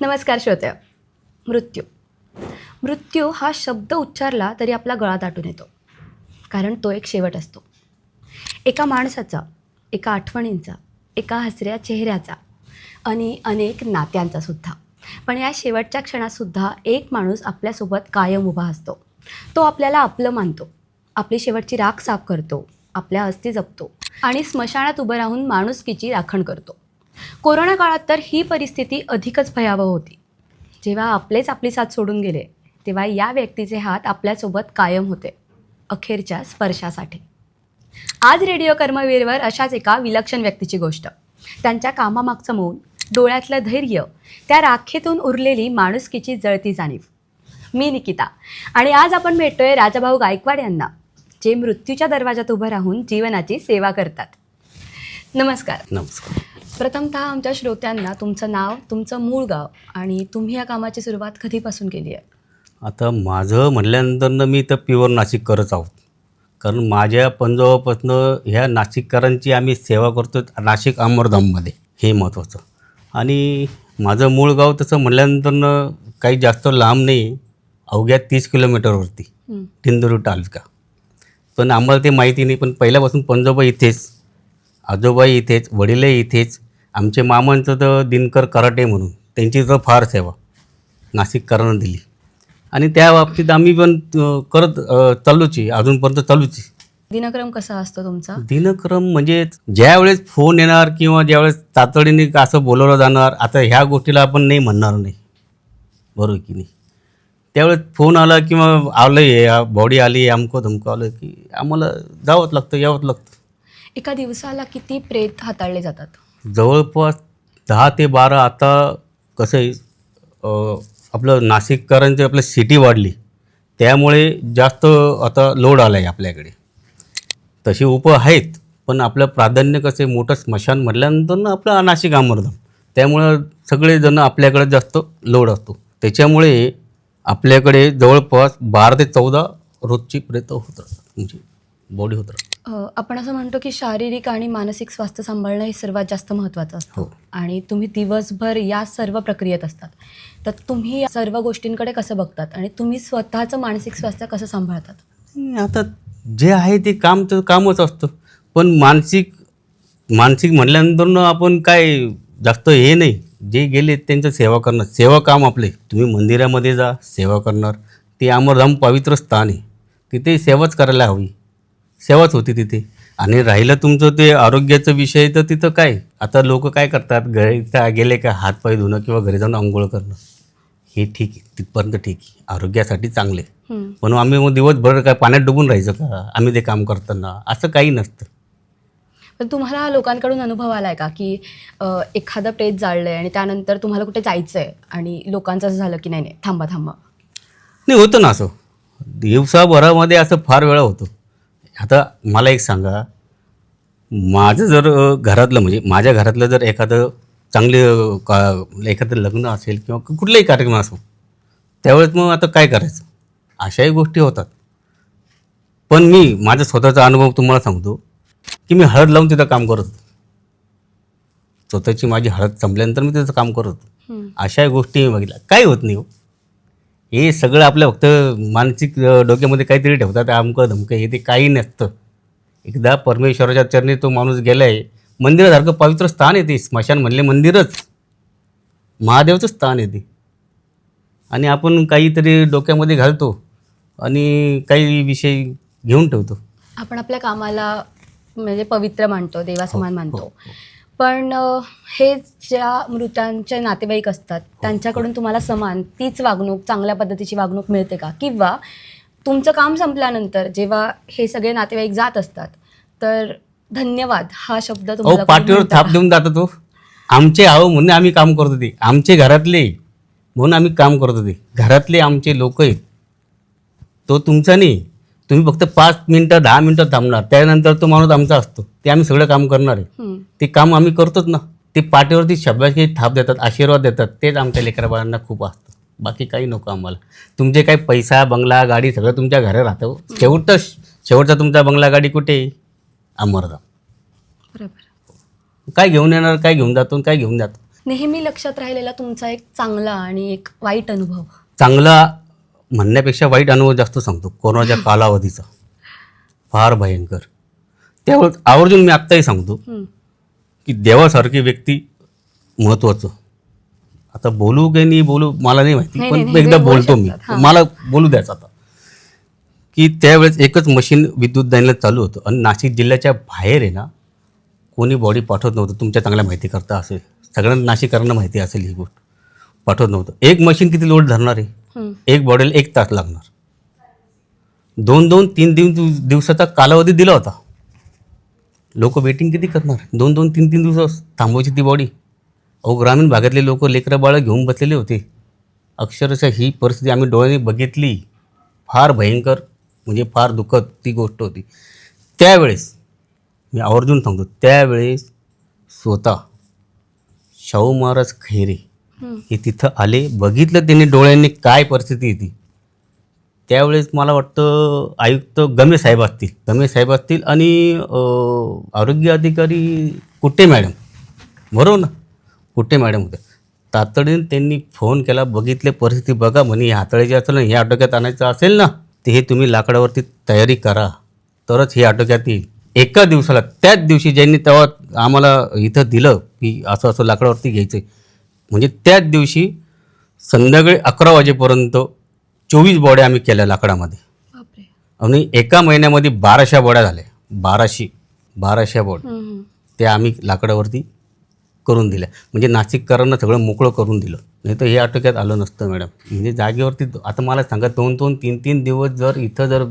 नमस्कार श्रोत्या मृत्यू. मृत्यू हा शब्द उच्चारला तरी आपला गळा दाटून येतो. कारण तो एक शेवट असतो. एका माणसाचा एका आठवणींचा एका हसऱ्या चेहऱ्याचा आणि अनेक नात्यांचा सुद्धा. पण या शेवटच्या क्षणातसुद्धा एक माणूस आपल्यासोबत कायम उभा असतो. तो आपल्याला आपलं मानतो. आपली शेवटची राख साफ करतो. आपल्या अस्थी जपतो. आणि स्मशानात उभं राहून माणुसकीची राखण करतो. कोरोना काळात तर ही परिस्थिती अधिकच भयावह होती. जेव्हा आपलेच आपली साथ सोडून गेले तेव्हा या व्यक्तीचे हात आपल्यासोबत कायम होते अखेरच्या स्पर्शासाठी. आज रेडिओ कर्मवीरवर अशाच एका विलक्षण व्यक्तीची गोष्ट. त्यांच्या कामामागचं मौन डोळ्यातलं धैर्य त्या राखेतून उरलेली माणुसकीची जळती जाणीव. मी निकिता. आणि आज आपण भेटतोय राजाभाऊ गायकवाड यांना जे मृत्यूच्या दरवाजात उभं राहून जीवनाची सेवा करतात. नमस्कार. नमस्कार. प्रथमतः आमच्या श्रोत्यांना तुमचं नाव तुमचं मूळ गाव आणि तुम्ही या कामाची सुरुवात कधीपासून केली आहे? आता माझं म्हटल्यानंतर मी तर प्युअर नाशिक करत आहोत. कारण माझ्या पंजाबापासनं ह्या नाशिककरांची आम्ही सेवा करतो नाशिक अमरधाममध्ये. हे महत्त्वाचं. आणि माझं मूळ गाव तसं म्हटल्यानंतर काही जास्त लांब नाही अवघ्या तीस किलोमीटरवरती. दिंडोरी तालुका. पण आम्हाला ते माहिती नाही पण पहिल्यापासून पंजोबा इथेच आजोबाई इथेच वडीलही इथेच आमचे मामांचं तर दिनकर कराटे म्हणून त्यांची तर फार सेवा. नाशिककरांना दिली. आणि त्या बाबतीत आम्ही पण करत चालूची अजूनपर्यंत चालूची. दिनक्रम कसा असतो तुमचा? दिनक्रम म्हणजे ज्यावेळेस फोन येणार किंवा ज्यावेळेस तातडीने असं बोलवलं जाणार आता ह्या गोष्टीला आपण नाही म्हणणार नाही. बरोबर की नाही? त्यावेळेस फोन आला किंवा आलं आहे बॉडी आली अमकं धमकं आलं की आम्हाला जावंच लागतं यावंच लागतं. एका दिवसाला किती प्रेत हाताळले जातात? जवळपास दहा ते बारा आता कसं आहे आपलं नाशिककरांची आपलं सिटी वाढली. त्यामुळे जास्त आता लोड आला आहे आपल्याकडे. तशी उप आहेत पण आपलं प्राधान्य कसं आहे मोठं स्मशान म्हटल्यानंतर ना आपलं नाशिक अमरधाम त्यामुळं सगळेजण आपल्याकडे जास्त लोड असतो. त्याच्यामुळे आपल्याकडे जवळपास बारा ते चौदा रोजची प्रेत होत राहतात म्हणजे बॉडी होत राहतात आपण असं म्हणतो की शारीरिक आणि मानसिक स्वास्थ्य सांभाळणं हे सर्वात जास्त महत्त्वाचं असतं. हो. आणि तुम्ही दिवसभर या सर्व प्रक्रियेत असतात. तर तुम्ही या सर्व गोष्टींकडे कसं बघतात? आणि तुम्ही स्वतःचं मानसिक स्वास्थ्य कसं सांभाळतात? आता जे आहे ते काम तर कामच असतं. पण मानसिक मानसिक म्हणल्यानंतर ना आपण काय जास्त हे नाही. जे गेले त्यांचं सेवा करणं सेवा काम आपले. तुम्ही मंदिरामध्ये जा सेवा करणार. ते अमरधाम पवित्र स्थान आहे. तिथे सेवाच करायला हवी. सेवाच होती तिथे. आणि राहिलं तुमचं ते आरोग्याचं विषय तर तिथं काय? आता लोक काय करतात? घरी त्या गेले का हातपाय धुणं किंवा घरी जाऊन आंघोळ करणं. हे ठीक आहे. तिथपर्यंत ठीक आहे. आरोग्यासाठी चांगले. पण आम्ही मग दिवसभर काय पाण्यात डुबून राहायचं का? आम्ही ते काम करताना. असं काही नसतं. पण तुम्हाला लोकांकडून अनुभव आलाय का की अ, एखादं प्रेत जाळलंय आणि त्यानंतर तुम्हाला कुठे जायचं आहे आणि लोकांचं असं झालं की नाही नाही थांबा थांबा? नाही होतं ना असं. दिवसाभरामध्ये असं फार वेळा होतं. आता मला एक सांगा. माझं जर घरातलं म्हणजे माझ्या घरातलं जर एखादं चांगले का एखादं लग्न असेल किंवा कुठलाही कार्यक्रम असो त्यावेळेस मग आता काय करायचं? अशाही गोष्टी होतात. पण मी माझा स्वतःचा अनुभव तुम्हाला सांगतो की मी हळद लावून तिथं काम करत. स्वतःची माझी हळद संपल्यानंतर मी तिथं काम करत होतो. हं. अशा गोष्टी मी बघितल्या. काही होत नाही हो. हे सगळं आपलं फक्त मानसिक डोक्यामध्ये काहीतरी ठेवतात अमकं धमकं हे ते काही नसतं. एकदा परमेश्वराच्या चरणी तो माणूस गेलाय मंदिरासारखं पवित्र स्थान आहे ते स्मशान म्हणले मंदिरच. महादेवचं स्थान आहे ते. आणि आपण काहीतरी डोक्यामध्ये घालतो आणि काही विषय घेऊन ठेवतो. आपण आपल्या कामाला म्हणजे पवित्र मानतो देवासमान हो, मानतो. हो. पण हे ज्या मृतांचे नातेवाईक असतात. त्यांच्याकडून तुम्हाला समान तीच वागणूक चांगल्या पद्धतीची वागणूक मिळते का? किंवा तुमचं काम संपल्यानंतर जेव्हा हे सगळे नातेवाईक जात असतात तर धन्यवाद हा शब्द तुम्हाला पाठीवर थाप? देऊन जातो तो. आमचे आहो म्हणून आम्ही काम करतो ते आमचे घरातले म्हणून आम्ही काम करतो ते घरातले आमचे लोक आहेत. तो तुमचा नाही. तुम्ही फक्त पाच मिनटं दहा मिनटं थांबणार. त्यानंतर तो माणूस आमचा असतो. ते आम्ही सगळं काम करणार आहे. ते काम आम्ही करतोच ना. ते पाठीवरती शब्दाची थाप देतात आशीर्वाद देतात. तेच आमच्या लेकराबाळांना खूप असतं. बाकी काही नको आम्हाला. तुमचे काही पैसा बंगला गाडी सगळं तुमच्या घरी राहतं. शेवटचं शेवटचा तुमचा बंगला गाडी कुठे? अमरधाम. बरोबर. काय घेऊन येणार काय घेऊन जातो काय घेऊन जातो? नेहमी लक्षात राहिलेला तुमचा एक चांगला आणि एक वाईट अनुभव. चांगला म्हणण्यापेक्षा वाईट अनुभव जास्त सांगतो. कोरोनाच्या कालावधीचा. फार भयंकर. त्यावेळेस आवर्जून मी आत्ताही सांगतो. की देवासारखी व्यक्ती महत्त्वाचं आता बोलू की नाही बोलू मला नाही माहिती पण एकदा बोलतो मी. मला बोलू द्यायचं आता. की त्यावेळेस एकच मशीन विद्युत दानीला चालू होतं आणि नाशिक जिल्ह्याच्या बाहेर आहे ना कोणी बॉडी पाठवत नव्हतं. तुमच्या चांगल्या माहिती करता असेल. सगळ्यांना नाशिकरांना माहिती असेल ही गोष्ट. पाठवत नव्हतं. एक मशीन किती लोड धरणार आहे. एक बॉडीला एक तास लागणार. दोन दोन तीन दिवस दिवसाचा कालावधी दिला होता. लोक वेटिंग किती करणार? दोन दोन तीन तीन दिवस थांबवायची ती बॉडी अहो ग्रामीण भागातले लोक लेकरं बाळं घेऊन बसलेले होते. अक्षरशः ही परिस्थिती आम्ही डोळ्याने बघितली. फार भयंकर म्हणजे फार दुःखद ती गोष्ट होती. त्यावेळेस मी आवर्जून सांगतो त्यावेळेस स्वतः शाहू महाराज खैरे की हे तिथं आले बघितलं त्यांनी डोळ्यांनी काय परिस्थिती होती त्यावेळेस मला वाटतं आयुक्त गमे साहेब असतील. गमे साहेब असतील आणि आरोग्य अधिकारी कुट्टे मॅडम. बरोबर ना? कुट्टे मॅडम होते. तातडीने त्यांनी फोन केला बघितले परिस्थिती बघा म्हणे हे हाताळायचे असेल ना हे आटोक्यात आणायचं असेल ना ते हे तुम्ही लाकडावरती तयारी करा. तरच हे आटोक्यात येईल. एका दिवसाला त्याच दिवशी ज्यांनी तेव्हा आम्हाला इथं दिलं की असं असं लाकडावरती घ्यायचं म्हणजे त्याच दिवशी संध्याकाळी अकरा वाजेपर्यंत चोवीस बॉड्या आम्ही केल्या लाकडामध्ये. आणि एका महिन्यामध्ये बाराशा बॉड्या झाल्या. बाराशे बाराशा हं. त्या आम्ही लाकडावरती करून दिल्या. म्हणजे नाशिककरांना सगळं मोकळं करून दिलं. नाही तर हे आटोक्यात आलं नसतं मॅडम. म्हणजे जागेवरती आता मला सांगा दोन दोन तीन तीन दिवस जर इथं जर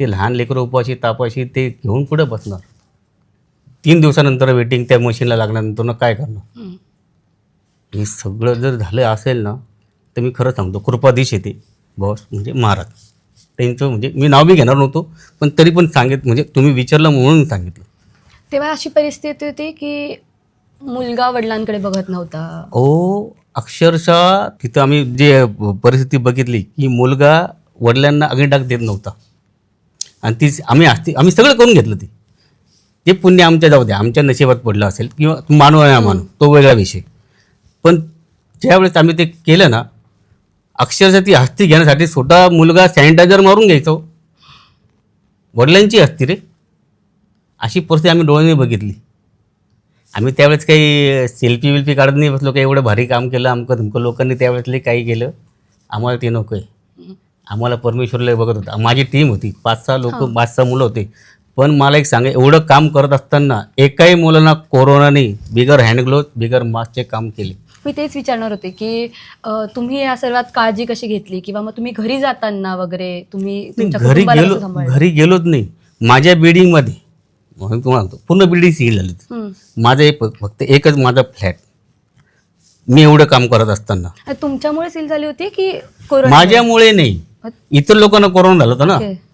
ते लहान लेकरं उपाशी तापाशी ते घेऊन पुढं बसणार? तीन दिवसानंतर वेटिंग त्या मशीनला लागल्यानंतर काय करणार? हं. सगळं जर झालं असेल ना तर मी खरं सांगतो कृपाधीश येते बॉस म्हणजे महाराज. त्यांचं म्हणजे मी नाव बी घेणार नव्हतो पण तरी पण सांगित म्हणजे तुम्ही विचारलं म्हणून सांगितलं. तेव्हा अशी परिस्थिती होती की मुलगा वडिलांकडे बघत नव्हता. ओ अक्षरशः तिथं आम्ही जे परिस्थिती बघितली की मुलगा वडिलांना अग्निडाग देत नव्हता. आणि ती आम्ही असते आम्ही सगळं करून घेतलं ते. ते पुण्य आमच्या जाऊ द्या आमच्या नशिबात पडलं असेल किंवा मानव आहे मानव तो वेगळा विषय. पण ज्यावेळेस आम्ही ते केलं ना अक्षरशः ती हस्ती घेण्यासाठी स्वतः मुलगा सॅनिटायझर मारून घ्यायचो. वडिलांची हस्ती रे. अशी परिस्थिती आम्ही डोळ्याने बघितली. आम्ही त्यावेळेस काही सेल्फी विल्फी काढत नाही बसलो काही एवढं भारी काम केलं आमकं तुमकं लोकांनी त्यावेळेस लई काही केलं. आम्हाला ते नको आहे आम्हाला परमेश्वरला बघत होता. माझी टीम होती. पाच सहा लोक पाच सहा मुलं होते. पण मला एक सांगा एवढं काम करत असताना एकाही मुलांना कोरोनाने बिगर हँडग्लोव्ह बिगर मास्कचे काम केले. मी तेच विचारणार होते की अ, तुम्ही या सर्वात काळजी कशी घेतली? किंवा मग तुम्ही घरी जाताना वगैरे तुम्ही तुमच्या घरी कुटुंबाला गेलो कसं सांभाळलं? घरी गेलोच नाही. माझ्या बिल्डिंगमध्ये म्हणून तुम्हाला सांगतो पूर्ण बिल्डिंग सील झाली होती. माझं एक फक्त एकच माझा फ्लॅट. मी एवढं काम करत असताना. अ, तुमच्यामुळे सील झाली होती की कोरोना माझ्यामुळे नाही. इतर लोकांना कोरोना झालं होतं ना. ओके.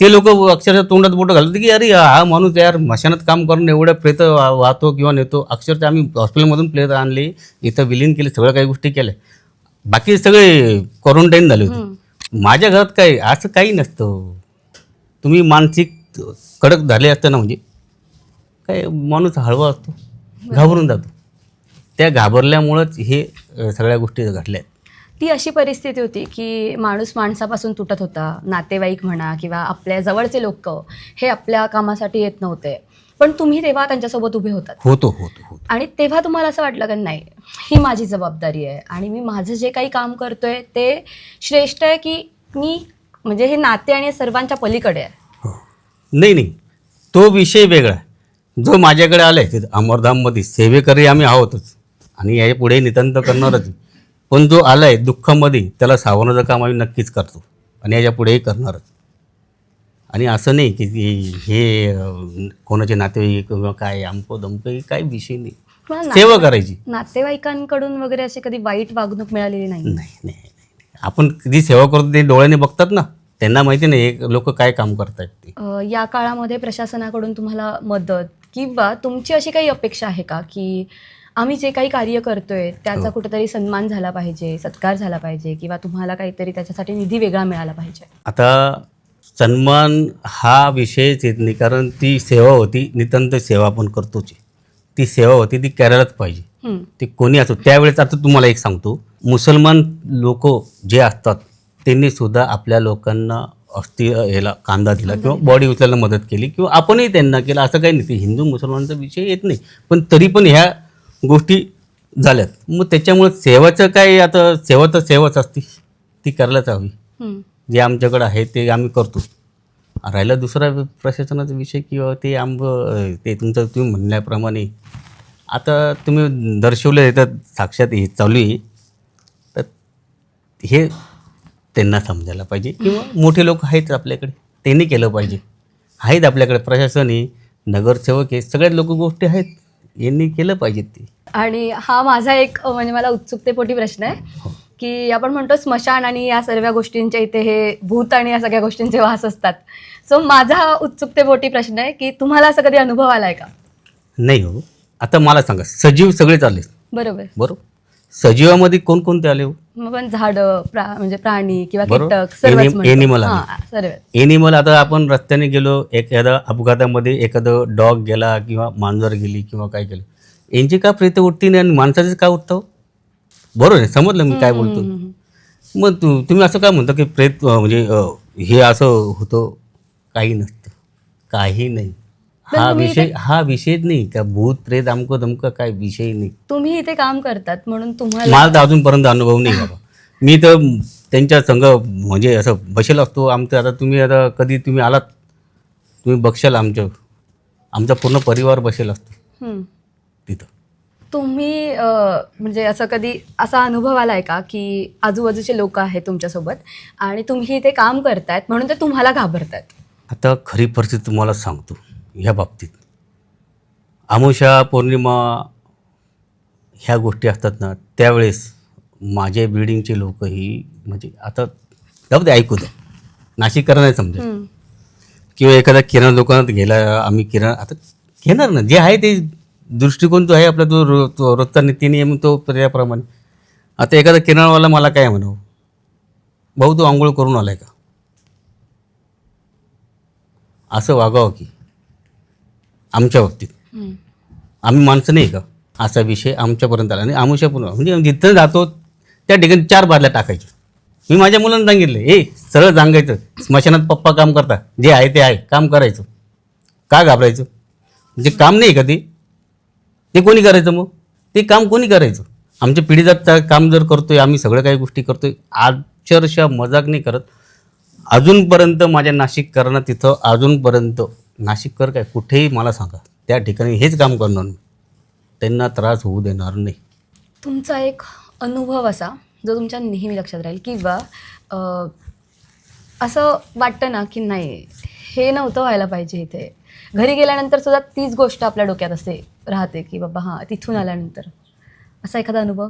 ते लोक अक्षरशः तोंडात बोटं घालतात की अरे हा माणूस यार मशानात काम करून एवढ्या प्रेत वाहतो किंवा नेतो. अक्षरशः आम्ही हॉस्पिटलमधून प्लेत आणले इथं विलीन केले सगळ्या काही गोष्टी केल्या. बाकी सगळे क्वारंटाईन झाले होते. माझ्या घरात काय असं काही नसतं. तुम्ही मानसिक कडक झाले असतं ना म्हणजे काय माणूस हळवा असतो घाबरून जातो. त्या घाबरल्यामुळंच हे सगळ्या गोष्टी घडल्या. ती अशी परिस्थिती होती की माणूस माणसापासून तुटत होता नातेवाईक म्हणा किंवा आपल्या जवळचे लोक हे आपल्या कामासाठी येत नव्हते. पण तुम्ही तेव्हा त्यांच्यासोबत उभे होतात. होतो होतो होतो. आणि तेव्हा तुम्हाला असं वाटलं का नाही ही माझी जबाबदारी आहे आणि मी माझं जे काही काम करतोय ते श्रेष्ठ आहे की मी म्हणजे हे नाते आणि सर्वांच्या पलीकडे आहे? हो. नाही नाही. तो विषय वेगळा आहे. जो माझ्याकडे आलाय तिथं अमरधाममध्ये सेवेकरी आम्ही आहोतच. आणि याच्यापुढे नितांत करणारच. पण जो आलाय दुःखामध्ये त्याला सावरण्याचं काम आम्ही नक्कीच करतो. आणि याच्या पुढेही करणारच. आणि असं नाही की हे- कोणाचे नातेवाईक किंवा काय अमको दमको काही विषय नाही. सेवा करायची. नातेवाईकांकडून वगैरे अशी कधी वाईट वागणूक मिळालेली नाही. नाही नाही. आपण कधी सेवा करतो ते डोळ्याने बघतात ना. त्यांना माहिती नाही लोक काय काम करतायत ते. या काळामध्ये प्रशासनाकडून तुम्हाला मदत किंवा तुमची अशी काही अपेक्षा आहे का की आम्ही जे काही कार्य करतोय त्याचा हो. कुठेतरी सन्मान झाला पाहिजे सत्कार झाला पाहिजे किंवा तुम्हाला काहीतरी त्याच्यासाठी निधी वेगळा मिळाला पाहिजे आता सन्मान हा विषयच येत नाही कारण ती सेवा होती नितांत सेवा आपण करतोच. ती सेवा होती ती करायलाच पाहिजे. ते कोणी असो त्यावेळेस आता तुम्हाला एक सांगतो मुसलमान लोक जे असतात त्यांनी सुद्धा आपल्या लोकांना अस्थि याला कांदा दिला किंवा बॉडी उचलायला मदत केली किंवा आपणही त्यांना केलं असं काही नाही ते हिंदू मुसलमानचा विषय येत नाही पण तरी पण ह्या गोष्टी झाल्यात. मग त्याच्यामुळे सेवाचं काय आता सेवा तर सेवाच असते. ती करायलाच हवी. हं. जे आमच्याकडे आहे ते आम्ही करतो. राहिला दुसरा प्रशासनाचा विषय किंवा ते आंब ते तुमचं तुम्ही म्हणल्याप्रमाणे आता तुम्ही दर्शवलं येतात साक्षात हे चालू आहे. तर हे त्यांना समजायला पाहिजे किंवा मोठे लोक आहेत आपल्याकडे त्यांनी केलं पाहिजे. आहेत आपल्याकडे प्रशासन आहे नगरसेवक आहे सगळ्यात लोक गोष्टी आहेत. यांनी केलं पाहिजे ते. आणि हा माझा एक म्हणजे मला उत्सुकतेपोटी प्रश्न आहे की आपण म्हणतो स्मशान आणि या सर्व गोष्टींच्या इथे हे भूत आणि या सगळ्या गोष्टींचे वास असतात. सो माझा उत्सुकतेपोटी प्रश्न आहे की तुम्हाला असं कधी अनुभव आलाय का? नाही हो. आता मला सांगा सजीव सगळेच आले बरोबर. बरोबर? सजीवामध्ये कोणकोणते आले हो? मग पण झाडं म्हणजे प्राणी किंवा. कीटक. एनिमल हां, एनिमल आता आपण रस्त्याने गेलो एखादा अपघातामध्ये एखादं डॉग गेला किंवा मांजर गेली किंवा काय केलं. यांची का प्रेत उठती नाही आणि माणसाचीच का उठतं बरोबर आहे समजलं मी काय बोलतो मग तू तुम्ही असं काय म्हणता की प्रेत म्हणजे हे असं होतं? काही नसतं. काही नाही. हा तुम्ही विषय हा विषयच नाही का भूत प्रेत अमकं दमकं काय विषय नाही. तुम्ही इथे काम करतात म्हणून तुम्हाला मला तर अजूनपर्यंत अनुभव नाही बाबा. मी तर त्यांच्या संघ म्हणजे असं बसेल असतो आमचं. आता तुम्ही आता कधी तुम्ही आलात तुम्ही बघशाल आमचं. आमचा पूर्ण परिवार बसेल असतो. तिथं. तुम्ही अ, म्हणजे असं कधी असा अनुभव आलाय का की आजूबाजूचे लोक आहेत तुमच्यासोबत आणि तुम्ही इथे काम करतायत म्हणून ते तुम्हाला घाबरतायत आता खरी परिस्थिती तुम्हाला सांगतो. ह्या बाबतीत. अमावस्या पौर्णिमा ह्या गोष्टी असतात ना त्यावेळेस माझ्या बिल्डिंगचे लोकही म्हणजे आता जाऊ दे ऐकू द्या नाशिककरण नाही समजा. किंवा एखाद्या किराणा दुकानात गेला आम्ही किराणा आता घेणार ना जे आहे ते दृष्टिकोन तो आहे आपला जो रो तो रोजचा नित्यनियम तो त्याप्रमाणे आता एखादा किराणावाला मला काय म्हणावं? भाऊ तू आंघोळ करून आलाय का? असं वागावं की. आमच्या बाबतीत. हं. आम्ही माणसं नाही का असा विषय आमच्यापर्यंत आला. आणि आमुष्या पुन्हा म्हणजे जिथं जातो त्या ठिकाणी चार बादल्या टाकायच्या मी माझ्या मुलांना सांगितलं ए सरळ सांगायचं. स्मशानात पप्पा काम करता जे आहे ते आहे. काम करायचं. का घाबरायचं? म्हणजे काम नाही का ते ते कोणी करायचं मग? ते काम कोणी करायचं? आमच्या पिढीजात काम जर करतोय आम्ही सगळ्या काही गोष्टी करतोय. अक्षरशः मजाक नाही करत. अजूनपर्यंत माझ्या नाशिककरांना तिथं अजूनपर्यंत नाशिककर काय कुठेही मला सांगा त्या ठिकाणी हेच काम करणार मी. त्यांना त्रास होऊ देणार नाही. तुमचा एक अनुभव असा जो तुमच्या नेहमी लक्षात राहील किंवा अ, असं वाटतं ना की नाही हे नव्हतं व्हायला पाहिजे इथे. घरी गेल्यानंतर सुद्धा तीच गोष्ट आपल्या डोक्यात असते राहते की बाबा हां तिथून आल्यानंतर. असा एखादा अनुभव?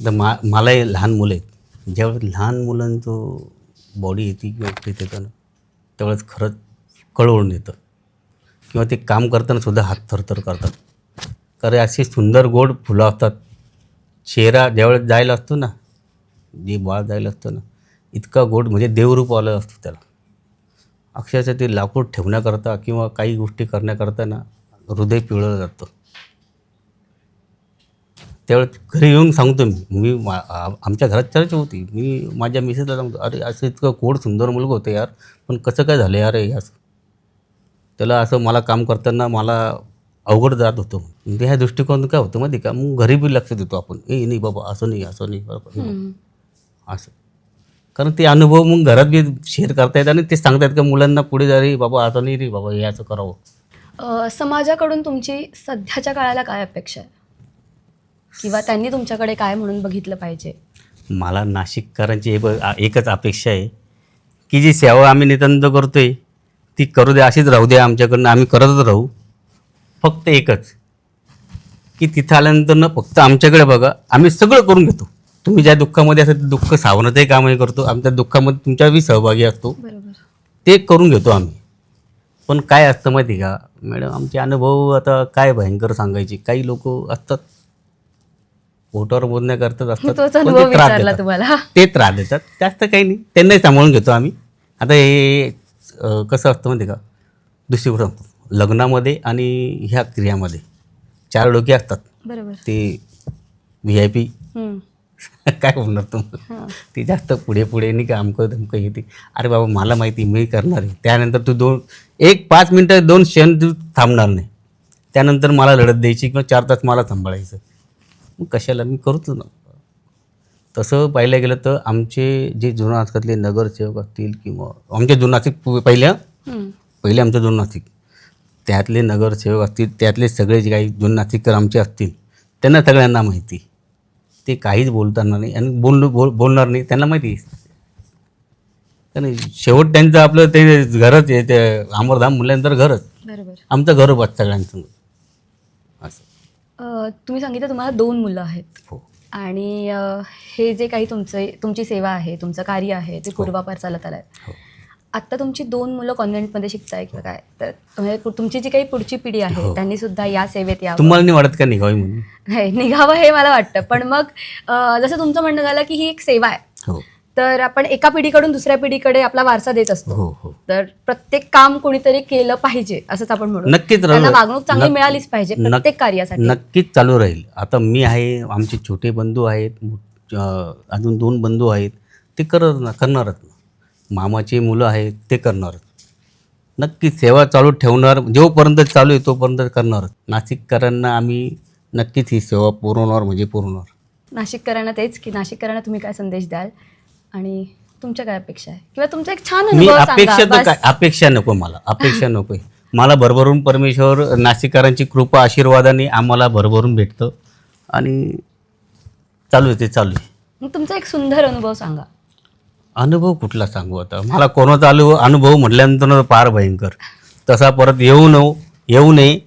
आता मा मलाही लहान मुलं आहेत. ज्यावेळेस लहान मुलांचं बॉडी येते किंवा प्रीत येतं ना त्यावेळेस खरंच कळवून येतं किंवा ते काम करतानासुद्धा हात थरथर करतात. कारण अशी सुंदर गोड फुलं असतात. चेहरा ज्यावेळेस जायला असतो ना जे बाळ जायला असतो ना इतका गोड म्हणजे देवरूप आलं असतो त्याला. अक्षरशः ते लाकूड ठेवण्याकरता किंवा काही गोष्टी करण्याकरता ना हृदय पिवळलं जातं. त्यावेळेस घरी येऊन सांगतो मी मी मा- आमच्या घरात चर्चा होती. मी माझ्या मिसेसला सांगतो अरे असं इतकं गोड सुंदर मुलगा होतं यार पण कसं काय झालं यार हे असं? त्याला असं मला काम करताना मला अवघड जात होतं. म्हणजे ह्या दृष्टिकोनातून काय होतं माहिती का? मग घरी बी लक्ष देतो आपण. ए नाही बाबा असं नाही असं नाही बरोबर. असं. कारण ते अनुभव मग घरात बी शेअर करतायत आणि ते सांगतायत का मुलांना पुढे जा रे बाबा असं नाही रे बाबा हे असं करावं. अ, समाजाकडून तुमची सध्याच्या काळाला काय अपेक्षा आहे? किंवा त्यांनी तुमच्याकडे काय म्हणून बघितलं पाहिजे? मला नाशिककरांची आ- एकच अपेक्षा आहे की जी सेवा आम्ही नितांत करतोय ती करू द्या अशीच राहू द्या आमच्याकडनं आम्ही करतच राहू. फक्त एकच की तिथं आल्यानंतर ना फक्त आमच्याकडे बघा आम्ही सगळं करून घेतो. तुम्ही ज्या दुःखामध्ये असेल ते दुःख सावरण्याचंही कामही करतो. आमच्या दुःखामध्ये तुमच्याही सहभागी असतो. बरोबर. ते करून घेतो आम्ही. पण काय असतं माहिती का? मॅडम आमचे अनुभव आता काय भयंकर सांगायचे? काही लोक असतात पोटावर बोलण्याकरताच असतात तोच पण अनुभव ते त्रास देतात. जास्त काही नाही. त्यांनाही सांभाळून घेतो आम्ही. आता हे कसं असतं माहिती का? दुसरी गोष्ट सांगतो. लग्नामध्ये आणि ह्या क्रियामध्ये चार डोके असतात. बरोबर. ते व्ही आय पी. काय बोलणार तू हां. ती जास्त पुढे पुढे नाही का अमकं धमकं येते. अरे बाबा मला माहिती मी करणार आहे. त्यानंतर तू दोन एक पाच मिनटं दोन क्षण तू थांबणार नाही. त्यानंतर मला लढत द्यायची किंवा चार तास मला सांभाळायचं. मग कशाला? मी करतो ना. तसं पाहिलं गेलं तर आमचे जे जुना नाटकातले नगरसेवक असतील किंवा आमचे जुना नाशिक पहिल्या. पहिले आमचं जुनं नाशिक. त्यातले नगरसेवक असतील त्यातले सगळे जे काही जुने नाशिककर आमचे असतील त्यांना सगळ्यांना माहिती. ते काहीच बोलताना नाही आणि बोल बोल बोलणार नाही त्यांना माहिती. आहे. कारण शेवट त्यांचं आपलं ते घरच आहे ते अमरधाम म्हटल्यानंतर घरच. आमचं घर बस सगळ्यांचं असं. तुम्ही सांगितलं तुम्हाला दोन मुलं आहेत. हो. आणि हे जे काही तुमचे तुमची सेवा आहे तुमचं कार्य आहे ते पूर्वापार चालत आलं आहे हो. आत्ता तुमची दोन मुलं कॉन्व्हेंटमध्ये शिकताय किंवा काय? तर म्हणजे तुमची जी काही पुढची पिढी आहे हो. त्यांनी सुद्धा या सेवेत यावं. तुम्हाला नाही वाटत का निघावी म्हणून? नाही निघावं हे मला वाटतं. पण मग जसं तुमचं म्हणणं झालं की ही एक सेवा आहे. हो. तर आपण एका पिढीकडून दुसऱ्या पिढीकडे आपला वारसा देत असतो. हो हो. तर प्रत्येक काम कोणीतरी केलं पाहिजे असंच आपण म्हणू. नक्कीच त्यांना वागणूक चांगली मिळालीच पाहिजे प्रत्येक कार्यासाठी. नक्कीच चालू राहील. आता मी आहे आमचे छोटे बंधू आहेत मो- अं, अजून दोन बंधू आहेत ते करत ना करणारच ना. मामाचे मुलं आहेत ते करणारच. नक्कीच सेवा चालू ठेवणार जोपर्यंत चालू आहे तोपर्यंत करणारच नाशिककरांना आम्ही नक्कीच ही सेवा पुरवणार म्हणजे पुरवणार. नाशिककरांना तेच की नाशिककरांना तुम्ही काय संदेश द्याल? आणि तुमच्या काय अपेक्षा आहे? किंवा तुमचा एक छान मी अनुभव अपेक्षा सांगा तर काय? बस. अपेक्षा नको मला. अपेक्षा नको. मला भरभरून परमेश्वर नाशिककरांची कृपा आशीर्वादाने आम्हाला भरभरून भेटतं. आणि चालू आहे ते चालू आहे. मग तुमचा एक सुंदर अनुभव सांगा. अनुभव कुठला सांगू आता? मला कोणाचा अनुभव अनुभव म्हटल्यानंतर फार भयंकर. तसा परत येऊ नको येऊ नये.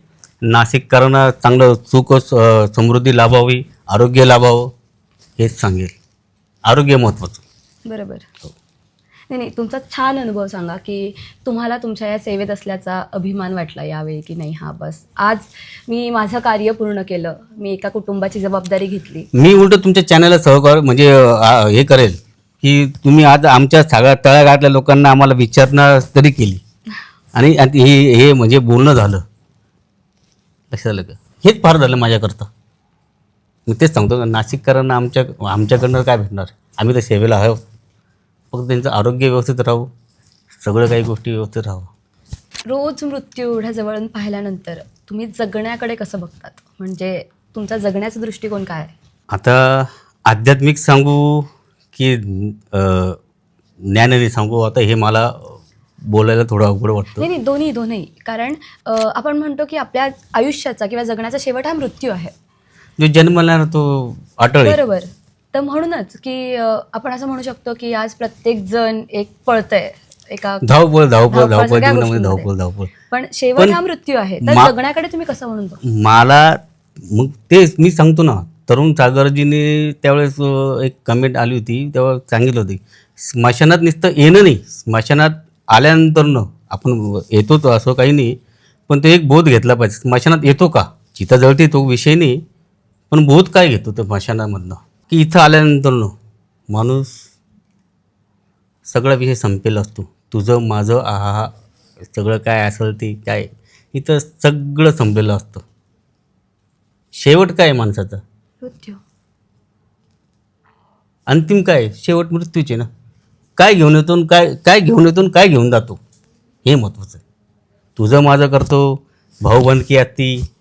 नाशिककरांना चांगलं सुख समृद्धी लाभावी आरोग्य लाभावं हेच सांगेल. आरोग्य महत्त्वाचं. बरोबर. नाही नाही तुमचा छान अनुभव सांगा की तुम्हाला तुमच्या या सेवेत असल्याचा अभिमान वाटला यावेळी की नाही हा बस. आज मी माझं कार्य पूर्ण केलं मी एका कुटुंबाची जबाबदारी घेतली. मी उलट तुमच्या चॅनलला सहकार म्हणजे हे करेल की तुम्ही आज आमच्या सगळ्या तळागाळातल्या लोकांना आम्हाला विचारणा तरी केली. आणि आणि हे हे म्हणजे बोलणं झालं. लक्षात आलं का? हेच फार झालं माझ्याकरता. मी तेच सांगतो का नाशिककरांना आमच्या आमच्याकडनं काय भेटणार? आम्ही तर सेवेला आहोत. फक्त त्यांचं आरोग्य व्यवस्थित राहू सगळं काही गोष्टी व्यवस्थित राहावं रोज मृत्यू एवढ्या जवळून पाहिल्यानंतर तुम्ही जगण्याकडे कसं बघतात? म्हणजे तुमचा जगण्याचा दृष्टिकोन काय आहे? आता आध्यात्मिक सांगू की अ, ज्ञानाने सांगू आता हे मला बोलायला थोडं अवघड वाटतं. नाही नाही दोन्ही दोन्ही. कारण अ, आपण म्हणतो की आपल्या आयुष्याचा किंवा जगण्याचा शेवट हा मृत्यू आहे. जो जन्मला ना तो अटळ आहे. बरोबर. तर म्हणूनच की आपण असं म्हणू शकतो की आज प्रत्येक जण एक पळतंय. एका धावपळ धावपळ धावपळ जीवनामध्ये. धावपळ धावपळ. पण शेवट हा मृत्यू आहे. तर जगण्याकडे तुम्ही कसं म्हणून? मला मग तेच मी सांगतो ना तरुण सागरजीने त्यावेळेस एक कमेंट आली होती तेव्हा सांगितलं होती स्मशानात नुसतं येणं नाही. स्मशानात आल्यानंतर न आपण येतो तो असं काही नाही. पण तो एक बोध घेतला पाहिजे. स्मशानात येतो का? चिता जळते तो विषय नाही. पण बोध काय घेतो तो स्मशानामधनं? की इथं आल्यानंतर न. माणूस सगळा विषय संपेल असतो. तुझं माझं आहा सगळं काय असेल ते काय इथं सगळं संपलेलं असतं. शेवट काय माणसाचा? मृत्यू. अंतिम काय शेवट मृत्यूचे ना. काय घेऊन येतो आणि काय काय घेऊन येतो आणि काय घेऊन जातो? हे महत्त्वाचं आहे. तुझं माझं करतो भाऊबंदकी असती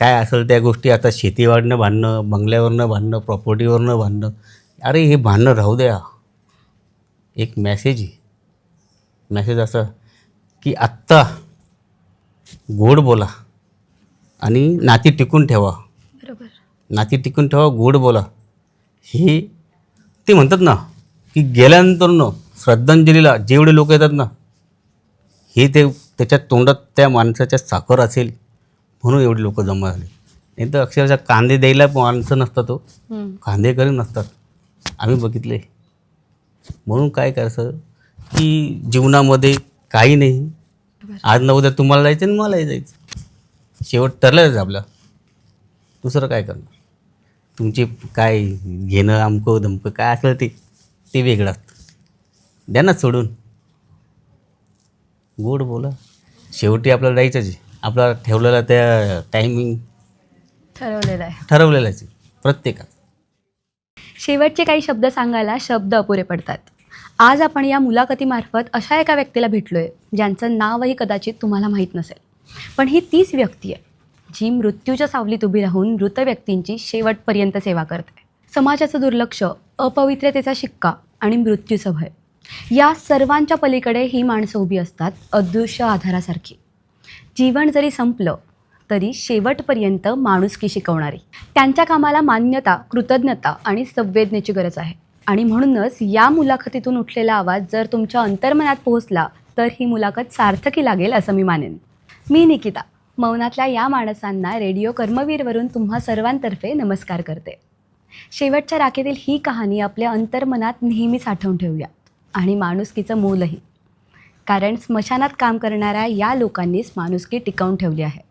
काय असेल त्या गोष्टी? आता शेतीवाडनं भांडणं बंगल्यावरनं भांडणं प्रॉपर्टीवरनं भांडणं. अरे हे भांडणं राहू द्या. एक मॅसेज मॅसेज असं की आत्ता गोड बोला आणि नाती टिकून ठेवा. बरोबर. नाती टिकून ठेवा गोड बोला. हे ते म्हणतात ना की गेल्यानंतर न श्रद्धांजलीला जेवढे लोक येतात ना हे ते त्याच्या तोंडात त्या माणसाच्या साखर असेल. म्हणून एवढे लोक जमा झाले. नाही तर अक्षरशः कांदे द्यायला माणसं नसतात तो हम्म. कांदेकरी नसतात. आम्ही बघितले. म्हणून काय करायचं? की जीवनामध्ये काही नाही. आज ना उद्या तुम्हाला जायचं आणि मलाही जायचं. शेवट ठरलंच आपलं. दुसरं काय करणार? तुमची काय घेणं अमकं धमकं काय असेल ते ते वेगळं असतं. द्या ना सोडून. गोड बोला. शेवटी आपल्याला जायचंच आहे. आपला ठेवलेला त्या टायमिंग ठरवलेलं आहे. ठरवलेलाच आहे. प्रत्येकात शेवटचे काही शब्द सांगायला शब्द अपुरे पडतात. आज आपण या मुलाखतीमार्फत अशा एका व्यक्तीला भेटलोय ज्यांचं नावही कदाचित तुम्हाला माहीत नसेल. पण ही तीच व्यक्ती आहे जी मृत्यूच्या सावलीत उभी राहून मृत व्यक्तींची शेवटपर्यंत सेवा करते. समाजाचं दुर्लक्ष अपवित्रतेचा शिक्का आणि मृत्यूचं भय. या सर्वांच्या पलीकडे ही माणसं उभी असतात अदृश्य आधारासारखी. जीवन जरी संपलं तरी शेवटपर्यंत माणुसकी शिकवणारी. त्यांच्या कामाला मान्यता कृतज्ञता आणि संवेदनेची गरज आहे. आणि म्हणूनच या मुलाखतीतून उठलेला आवाज जर तुमच्या अंतर्मनात पोहोचला तर ही मुलाखत सार्थकी लागेल असं मी मानेन. मी निकिता मौनातल्या या माणसांना रेडिओ कर्मवीरवरून तुम्हा सर्वांतर्फे नमस्कार करते. शेवटच्या राखेतील ही कहाणी आपल्या अंतर्मनात नेहमी साठवून ठेवूया. आणि माणुसकीचं मूलही. कारण स्मशानात काम करणाऱ्या या लोकांनीच माणुसकी टिकवून ठेवली आहे.